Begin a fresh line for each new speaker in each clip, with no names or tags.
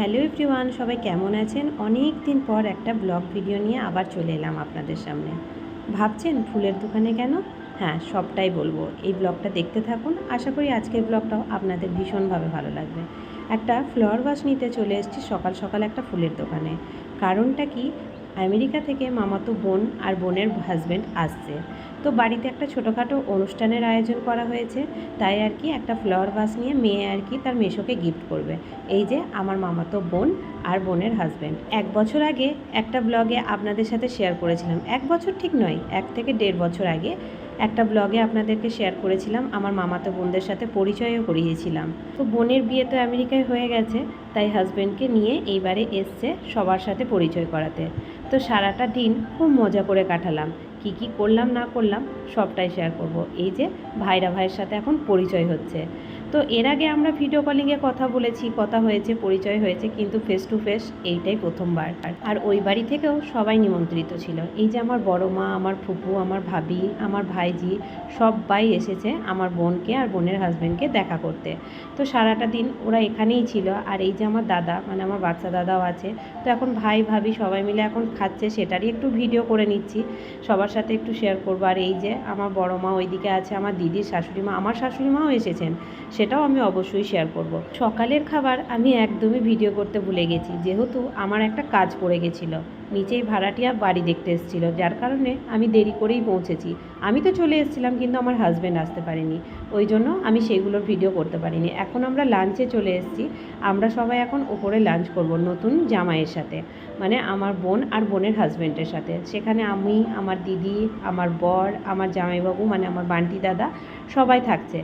Hello everyone, সবাই কেমন আছেন? অনেক দিন পর একটা ব্লগ ভিডিও নিয়ে আবার চলে এলাম আপনাদের সামনে। ভাবছেন ফুলের দোকানে কেন? হ্যাঁ সবটাই বলব। এই ব্লগটা দেখতে থাকুন। আশা করি আজকের ব্লগটাও আপনাদের ভীষণভাবে ভালো লাগবে। একটা ফ্লাওয়ার বাস নিতে চলে এসেছি সকাল সকাল একটা ফুলের দোকানে। কারণটা কি? আমেরিকা থেকে মামাতো বোন আর বোনের হাজব্যান্ড আসছে। তো বাড়িতে একটা ছোটোখাটো অনুষ্ঠানের আয়োজন করা হয়েছে। তাই আর কি একটা ফ্লাওয়ার ভাস নিয়ে মেয়ে আর কি তার মেশোকে গিফট করবে। এই যে আমার মামাতো বোন আর বোনের হাজব্যান্ড এক বছর আগে একটা ব্লগে আপনাদের সাথে শেয়ার করেছিলাম। এক বছর ঠিক নয়, এক থেকে দেড় বছর আগে একটা ব্লগে আপনাদেরকে শেয়ার করেছিলাম। আমার মামাতো বোনদের সাথে পরিচয়ও করিয়েছিলাম। তো বোনের বিয়ে তো আমেরিকায় হয়ে গেছে, তাই হাজব্যান্ডকে নিয়ে এইবারে এসছে সবার সাথে পরিচয় করাতে। তো সারাটা দিন খুব মজা করে কাটালাম। কি কি করলাম, না করলাম, সবটাই শেয়ার করব। এই যে ভাইরা ভাইয়ের সাথে এখন পরিচয় হচ্ছে। তো এর আগে আমরা ভিডিও কলিংয়ে কথা বলেছি, কথা হয়েছে, পরিচয় হয়েছে, কিন্তু ফেস টু ফেস এইটাই প্রথমবার। আর ওই বাড়ি থেকেও সবাই নিমন্ত্রিত ছিল। এই যে আমার বড় মা, আমার ফুপু, আমার ভাবি, আমার ভাইজি, সবাই এসেছে আমার বোনকে আর বোনের হাজব্যান্ডকে দেখা করতে। তো সারাটা দিন ওরা এখানেই ছিল। আর এই যে আমার দাদা মানে আমার বাচ্চা দাদাও আছে। তো এখন ভাই, ভাবি সবাই মিলে এখন খাচ্ছে, সেটারই একটু ভিডিও করে নিচ্ছি। সবার সাথে একটু শেয়ার করব আর এই যে আমার বড় মা ওইদিকে আছে, আমার দিদির শাশুড়ি মা, আমার শাশুড়ি মাও এসেছেন, সেটাও আমি অবশ্যই শেয়ার করব। সকালের খাবার আমি একদমই ভিডিও করতে ভুলে গেছি, যেহেতু আমার একটা কাজ পড়ে গেছিল নিচেই ভাড়াটিয়া বাড়ি দেখতে এসেছিল, যার কারণে আমি দেরি করেই পৌঁছেছি। আমি তো চলে এসেছিলাম, কিন্তু আমার হাজব্যান্ড আসতে পারেনি। ওই জন্য আমি সেইগুলোর ভিডিও করতে পারিনি। এখন আমরা লাঞ্চে চলে এসেছি। আমরা সবাই এখন ওপরে লাঞ্চ করব, নতুন জামাইয়ের সাথে। মানে আমার বোন আর বোনের হাজব্যান্ডের সাথে। সেখানে আমি, আমার দিদি, আমার বর, আমার জামাইবাবু মানে আমার বান্টি দাদা সবাই থাকছে।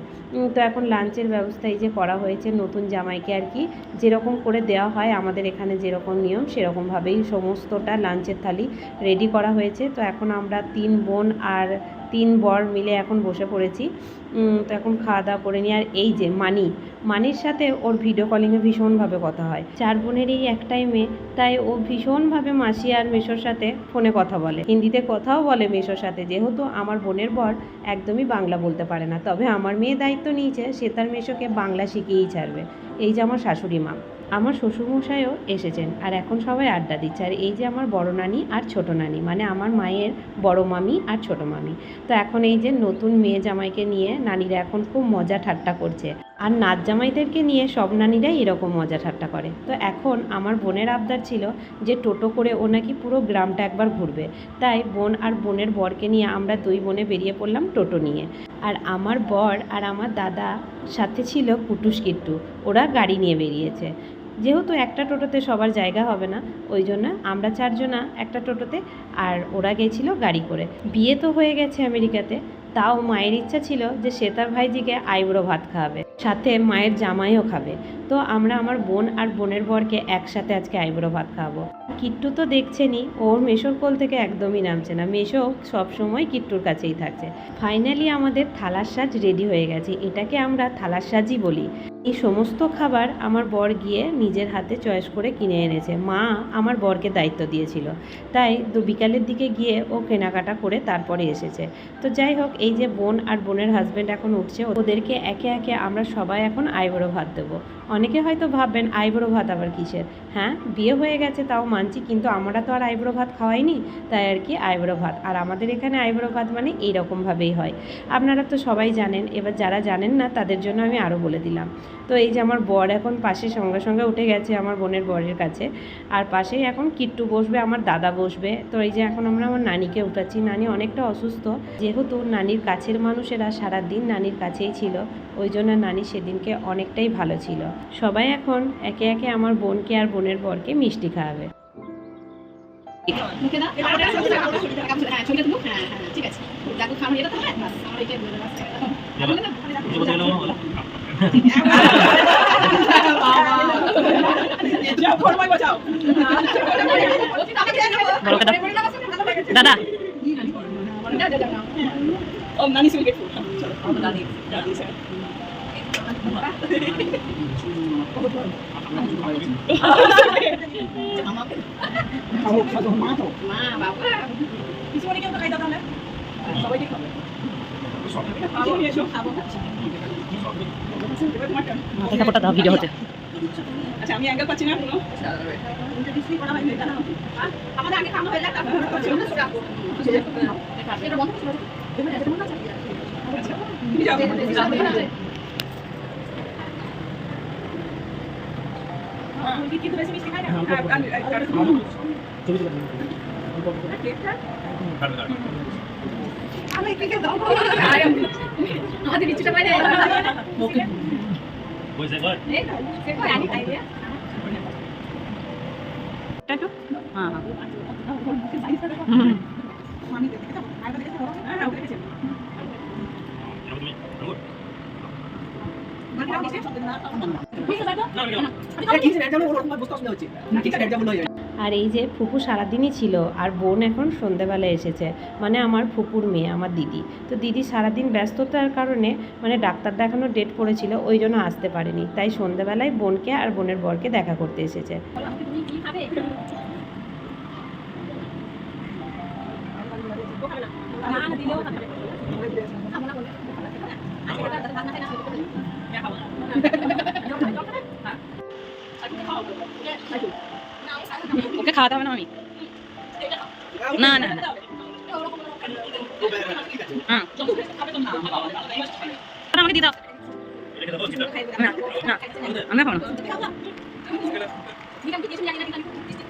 তো এখন লাঞ্চের ব্যবস্থা এই যে করা হয়েছে নতুন জামাইকে আর কি, যেরকম করে দেওয়া হয় আমাদের এখানে যেরকম নিয়ম, সেরকমভাবেই সমস্তটা লাঞ্চের থালি রেডি করা হয়েছে। তো এখন আমরা তিন বোন আর তিন বর মিলে এখন বসে পড়েছি। তো এখন খাওয়া দাওয়া করে নিই। আর এই যে মানি, মানির সাথে ওর ভিডিও কলিংয়ে ভীষণভাবে কথা হয়। চার বোনের এই একটাই মেয়ে, তাই ও ভীষণভাবে মাসি আর মেশোর সাথে ফোনে কথা বলে। হিন্দিতে কথাও বলে মেশোর সাথে, যেহেতু আমার বোনের বর একদমই বাংলা বলতে পারে না। তবে আমার মেয়ে দায়িত্ব নিয়েছে, সে তার মেশোকে বাংলা শিখিয়েই ছাড়বে। এই যে আমার শাশুড়ি মা। আমার শ্বশুরমশাইও এসেছেন আর এখন সবাই আড্ডা দিচ্ছে। আর এই যে আমার বড় নানি আর ছোট নানি মানে আমার মায়ের বড় মামি আর ছোট মামি। তো এখন এই যে নতুন মেয়ে জামাইকে নিয়ে নানিরা এখন খুব মজা ঠাট্টা করছে। আর নাচ জামাইদেরকে নিয়ে সব নানিরাই এরকম মজা ঠাট্টা করে। তো এখন আমার বোনের আবদার ছিল যে টোটো করে ও নাকি পুরো গ্রামটা একবার ঘুরবে। তাই বোন আর বোনের বরকে নিয়ে আমরা দুই বোনে বেরিয়ে পড়লাম টোটো নিয়ে। আর আমার বর আর আমার দাদা সাথে ছিল কুটুস কিট্টু। ওরা গাড়ি নিয়ে বেরিয়েছে। যেহেতু একটা টোটোতে সবার জায়গা হবে না, ওই জন্য আমরা চারজনা একটা টোটোতে আর ওরা গেছিল গাড়ি করে। বিয়ে তো হয়ে গেছে আমেরিকাতে। তাও মায়ের ইচ্ছা ছিল যে শ্বেতা ভাইজিকে আইবুড়ো ভাত খাওয়াবে। সাথে মায়ের জামাইও খাবে। তো আমরা আমার বোন আর বোনের বরকে একসাথে আজকে আইবুড়ো ভাত খাব। কিট্টু তো দেখছেনি ওর মেশোর কোল থেকে একদমই নামছে না। মেশো সবসময় কিট্টুর কাছেই থাকছে। ফাইনালি আমাদের থালার সাজ রেডি হয়ে গেছে। এটাকে আমরা থালার সাজই বলি। এই সমস্ত খাবার আমার বর গিয়ে নিজের হাতে চয়েস করে কিনে এনেছে। মা আমার বরকে দায়িত্ব দিয়েছিল। তাই দু বিকালের দিকে গিয়ে ও কেনাকাটা করে তারপরে এসেছে। তো যাই হোক, এই যে বোন আর বোনের হাজব্যান্ড এখন উঠছে, ওদেরকে একে একে আমরা সবাই এখন আইবুড়ো ভাত দেবো। অনেকে হয়তো ভাববেন, আইবুড়ো ভাত আবার কিসের? হ্যাঁ বিয়ে হয়ে গেছে, তাও মানছি, কিন্তু আমরা তো আর আইবুড়ো ভাত খাওয়াইনি, তাই আর কি আইবুড়ো ভাত। আর আমাদের এখানে আইবুড়ো ভাত মানে এইরকমভাবেই হয়। আপনারা তো সবাই জানেন, এবার যারা জানেন না, তাদের জন্য আমি আরও বলে দিলাম। তো এই যে আমার বর এখন পাশে সঙ্গে সঙ্গে উঠে গেছে আমার বোনের বরের কাছে। আর পাশেই এখন কিট্টু বসবে আমার দাদা বসবে। তো এই যে এখন আমরা আমার নানিকে উঠাচ্ছি। নানি অনেকটা অসুস্থ। যেহেতু নানির কাছের মানুষেরা সারা দিন নানির কাছেই ছিল ওই জন্য নানি সেদিনকে অনেকটাই ভালো ছিল। সবাই এখন একে একে আমার বোনকে আর বোনের বরকে মিষ্টি খাওয়াবে।
হ্যাঁ হ্যাঁ হ্যাঁ ঠিক আছে। যাকে খানো এটা তো হ্যাঁ বাস আমার এটাই বলে দাও বলে না বলে দাও যাও ফরমাই বাঁচাও
দাদা
ও নানি সুইট ফুড চলো
মাথা কাপড়টা দাও ভিডিও হচ্ছে।
আচ্ছা আমি অ্যাঙ্গেল পাচ্ছি না কোনো আমাদের আগে খাওয়া হয়ে যাক তারপর এটা বন্ধ করতে কিন্তু বেশি আমাদের কিছুটা বাইরে
Voice over.
এই তো সে কই আনি খাই রে
একটু হ্যাঁ
আমি দেখতে দেখতে হ্যাঁ হ্যাঁ দেখতে যাব
এরকম তুমি আঙ্গুর
মানে আমি দেখতে যাব না
না আমি গেলাম
আর এই যে ফুপু সারাদিনই ছিল, আর বোন এখন সন্ধেবেলা এসেছে। মানে আমার ফুপুর মেয়ে, আমার দিদি। তো দিদি সারাদিন ব্যস্ততার কারণে মানে ডাক্তার দেখানোর ডেট পড়েছিল, ওই জন্য আসতে পারেনি। তাই সন্ধেবেলায় বোনকে আর বোনের বরকে দেখা করতে এসেছে।
দিলেও
খাওয়াতে হবে হ্যাঁ আমাকে
বলছি না
আমি না
না। কিন্তু আমি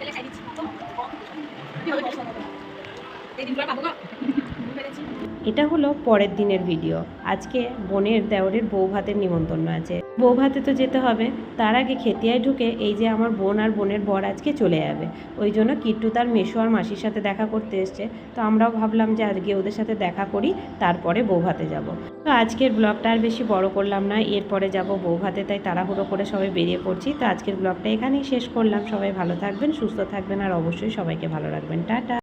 তেলে খাই দিচ্ছি কি হবে এই দিনগুলো খাব গো পেরেছি
এটা হলো পরের দিনের ভিডিও। আজকে বোনের দেওরের বউ ভাতের নিমন্ত্রণ আছে। বউ ভাতে তো যেতে হবে। তার আগে খেতিয়ায় ঢুকে এই যে আমার বোন আর বোনের বর আজকে চলে যাবে। ওই জন্য কিট্টু তার মেশো আর মাসির সাথে দেখা করতে এসছে। তো আমরাও ভাবলাম যে আজকে ওদের সাথে দেখা করি, তারপরে বউ ভাতে যাব। তো আজকের ব্লগটা আর বেশি বড় করলাম না, এরপরে যাব বউ ভাতে তাই তাড়াহুড়ো করে সবাই বেরিয়ে পড়ছি। তো আজকের ব্লগটা এখানেই শেষ করলাম। সবাই ভালো থাকবেন, সুস্থ থাকবেন, আর অবশ্যই সবাইকে ভালো রাখবেন। টাটা।